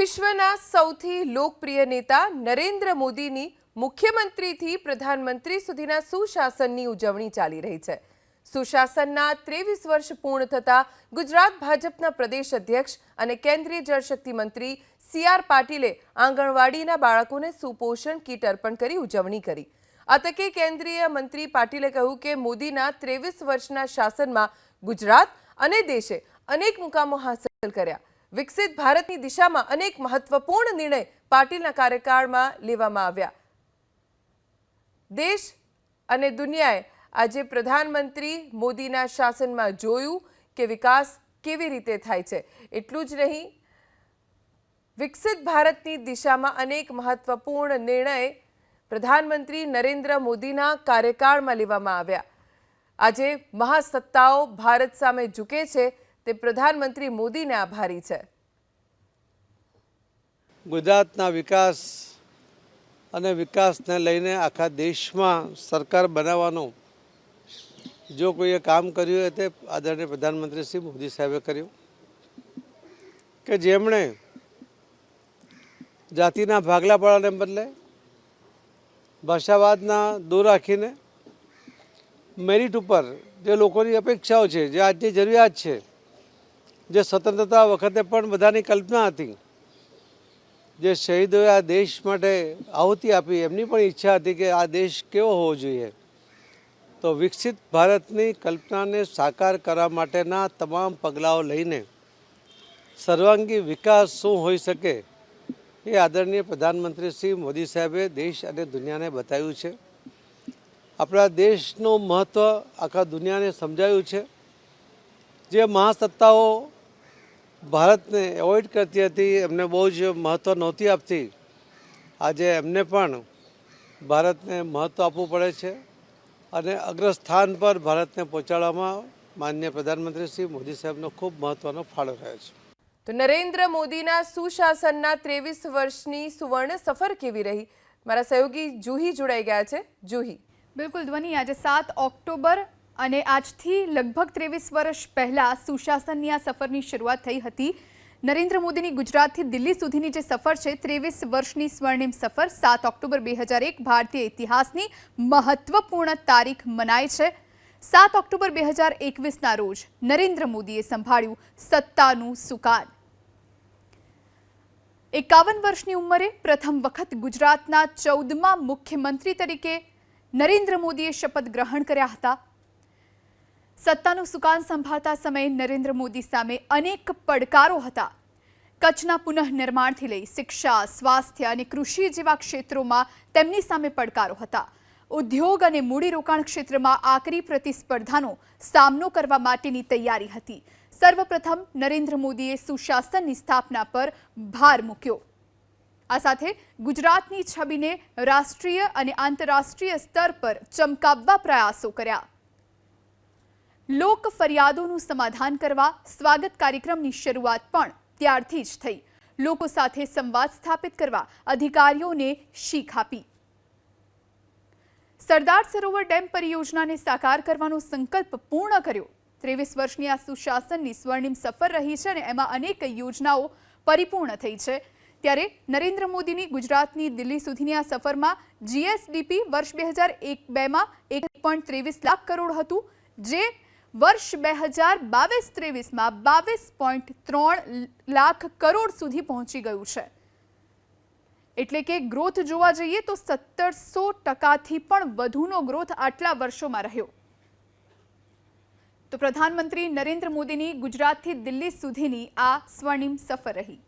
વિશ્વના સૌથી લોકપ્રિય નેતા નરેન્દ્ર મોદીની મુખ્યમંત્રીથી પ્રધાનમંત્રી સુધીના સુશાસનની ઉજવણી ચાલી રહી છે. સુશાસનના ત્રેવીસ વર્ષ પૂર્ણ થતા ગુજરાત ભાજપના પ્રદેશ અધ્યક્ષ અને કેન્દ્રીય જળશક્તિ મંત્રી સી આર પાટીલે આંગણવાડીના બાળકોને સુપોષણ કીટ અર્પણ કરી ઉજવણી કરી. આ તકે કેન્દ્રીય મંત્રી પાટીલે કહ્યું કે મોદીના ત્રેવીસ વર્ષના શાસનમાં ગુજરાત અને દેશે અનેક મુકામો હાંસલ કર્યા. વિકસિત ભારતની દિશામાં અનેક મહત્વપૂર્ણ નિર્ણય પાટીલના કાર્યકાળમાં લેવામાં આવ્યા. દેશ અને દુનિયાએ આજે પ્રધાનમંત્રી મોદીના શાસનમાં જોયું કે વિકાસ કેવી રીતે થાય છે. એટલું જ નહીં, વિકસિત ભારતની દિશામાં અનેક મહત્વપૂર્ણ નિર્ણય પ્રધાનમંત્રી નરેન્દ્ર મોદીના કાર્યકાળમાં લેવામાં આવ્યા. આજે મહાસત્તાઓ ભારત સામે ઝૂકે છે તે પ્રધાનમંત્રી મોદીને આભારી છે. ગુજરાતના વિકાસ અને વિકાસને લઈને આખા દેશમાં સરકાર બનાવવાનું જો કોઈએ કામ કર્યું હોય તે આદરણીય પ્રધાનમંત્રી શ્રી મોદી સાહેબે કર્યું. કે જેમણે જાતિના ભાગલા પડવાને બદલે ભાષાવાદના દૂર રાખીને મેરિટ ઉપર જે લોકોની અપેક્ષાઓ છે, જે આજની જરૂરિયાત છે જે સ્વતંત્રતા વખતે પણ બધાની કલ્પના હતી. જે શહીદોએ આ દેશ માટે આહુતિ આપી, એમની પણ ઈચ્છા હતી કે આ દેશ કેવો હોવો જોઈએ. તો વિકસિત ભારતની કલ્પનાને સાકાર કરવા માટેના તમામ પગલાઓ લઈને સર્વાંગી વિકાસ શું હોઈ શકે એ આદરણીય પ્રધાનમંત્રી શ્રી મોદી સાહેબે દેશ અને દુનિયાને બતાવ્યું છે. આપણા દેશનું મહત્ત્વ આખા દુનિયાને સમજાયું છે. જે મહાસત્તાઓ ભારતને એવોઇડ કરતી હતી એમને બહુ જ મહત્ત્વ નહોતી આપતી. આજે એમને પણ ભારતને મહત્ત્વ આપવું પડે છે અને અગ્રસ્થાન પર ભારતને પહોંચાડવામાં માનનીય પ્રધાનમંત્રી શ્રી મોદી સાહેબનો ખૂબ મહત્ત્વનો ફાળો રહ્યો છે. તો નરેન્દ્ર મોદીના સુશાસનના ત્રેવીસ વર્ષની સુવર્ણ સફર કેવી રહી? મારા સહયોગી જુહી જોડાઈ ગયા છે. જુહી. બિલકુલ ધ્વનિ આજે સાત ઓક્ટોબર અને આજથી લગભગ ત્રેવીસ વર્ષ પહેલાં સુશાસનની આ સફરની શરૂઆત થઈ હતી. નરેન્દ્ર મોદીની ગુજરાતથી દિલ્હી સુધીની જે સફર છે, ત્રેવીસ વર્ષની સ્વર્ણિમ સફર, સાત ઓક્ટોબર બે હજાર એક ભારતીય ઇતિહાસની મહત્વપૂર્ણ તારીખ મનાય છે. સાત ઓક્ટોબર બે હજાર એકવીસના રોજ નરેન્દ્ર મોદીએ સંભાળ્યું સત્તાનું સુકાન. એકાવન વર્ષની ઉંમરે પ્રથમ વખત ગુજરાતના ચૌદમા મુખ્યમંત્રી તરીકે નરેન્દ્ર મોદીએ શપથ ગ્રહણ કર્યા હતા. સત્તાનું સુકાન સંભાળતા સમયે નરેન્દ્ર મોદી સામે અનેક પડકારો હતા. કચ્છના પુનઃનિર્માણથી લઈ શિક્ષા, સ્વાસ્થ્ય અને કૃષિ જેવા ક્ષેત્રોમાં તેમની સામે પડકારો હતા. ઉદ્યોગ અને મૂડીરોકાણ ક્ષેત્રમાં આકરી પ્રતિસ્પર્ધાનો સામનો કરવા માટેની તૈયારી હતી. સર્વપ્રથમ નરેન્દ્ર મોદીએ સુશાસનની સ્થાપના પર ભાર મૂક્યો. આ સાથે ગુજરાતની છબીને રાષ્ટ્રીય અને આંતરરાષ્ટ્રીય સ્તર પર ચમકાવવા પ્રયાસો કર્યા. લોક ફરિયાદોનું સમાધાન કરવા સ્વાગત કાર્યક્રમની શરૂઆત પણ ત્યારથી જ થઈ. લોકો સાથે સંવાદ સ્થાપિત કરવા અધિકારીઓને શીખ આપી. સરદાર સરોવર ડેમ પરિયોજનાને સાકાર કરવાનો સંકલ્પ પૂર્ણ કર્યો. ત્રેવીસ વર્ષની આ સુશાસનની સ્વર્ણિમ સફર રહી છે અને એમાં અનેક યોજનાઓ પરિપૂર્ણ થઈ છે. ત્યારે નરેન્દ્ર મોદીની ગુજરાતની દિલ્હી સુધીની આ સફરમાં જીએસડીપી વર્ષ બે હજાર એક બેમાં એક પોઈન્ટ ત્રેવીસ લાખ કરોડ હતું, જે વર્ષ બે હજાર બાવીસ ત્રેવીસમાં બાવીસ પોઈન્ટ ત્રણ લાખ કરોડ સુધી પહોંચી ગયું છે. એટલે કે ગ્રોથ જોવા જઈએ તો સત્તરસો ટકાથી પણ વધુનો ગ્રોથ આટલા વર્ષોમાં રહ્યો. તો પ્રધાનમંત્રી નરેન્દ્ર મોદીની ગુજરાતથી દિલ્હી સુધીની આ સ્વર્ણિમ સફર રહી.